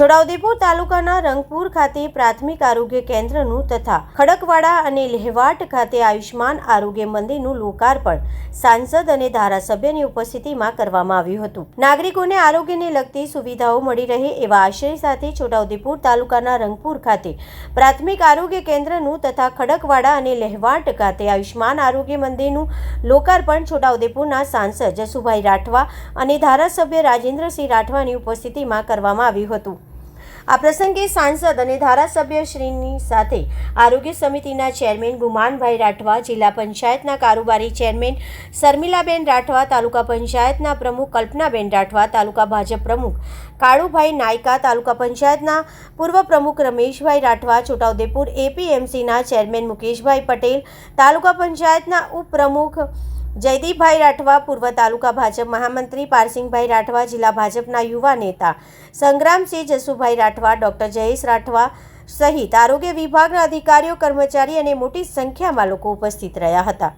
છોટાઉદેપુર તાલુકાના રંગપુર ખાતે પ્રાથમિક આરોગ્ય કેન્દ્રનું તથા ખડકવાડા અને લેહવાટ ખાતે આયુષ્માન આરોગ્ય મંદિરનું લોકાર્પણ સાંસદ અને ધારાસભ્યની ઉપસ્થિતિમાં કરવામાં આવ્યું હતું. નાગરિકોને આરોગ્યને લગતી સુવિધાઓ મળી રહે એવા આશય સાથે છોટાઉદેપુર તાલુકાના રંગપુર ખાતે પ્રાથમિક આરોગ્ય કેન્દ્રનું તથા ખડકવાડા અને લેહવાટ ખાતે આયુષ્માન આરોગ્ય મંદિરનું લોકાર્પણ છોટાઉદેપુરના સાંસદ જસુભાઈ રાઠવા અને ધારાસભ્ય રાજેન્દ્રસિંહ રાઠવાની ઉપસ્થિતિમાં કરવામાં આવ્યું હતું. આ પ્રસંગે સાંસદ અને ધારાસભ્યશ્રીની સાથે આરોગ્ય સમિતિના ચેરમેન ગુમાનભાઈ રાઠવા, જિલ્લા પંચાયતના કારોબારી ચેરમેન શર્મિલાબેન રાઠવા, તાલુકા પંચાયતના પ્રમુખ કલ્પનાબેન રાઠવા, તાલુકા ભાજપ પ્રમુખ કાળુભાઈ નાયકા, તાલુકા પંચાયતના પૂર્વ પ્રમુખ રમેશભાઈ રાઠવા, છોટાઉદેપુર એપીએમસીના ચેરમેન મુકેશભાઈ પટેલ, તાલુકા પંચાયતના ઉપપ્રમુખ જયદીપભાઈ રાઠવા પૂર્વ તાલુકા ભાજપ મહામંત્રી, પારસિંગભાઈ રાઠવા જિલ્લા ભાજપના યુવા નેતા સંગ્રામસિંહ જસુભાઈ રાઠવા, ડોક્ટર જયેશ રાઠવા સહિત આરોગ્ય વિભાગના અધિકારીઓ, કર્મચારી અને મોટી સંખ્યામાં લોકો ઉપસ્થિત રહ્યા હતા.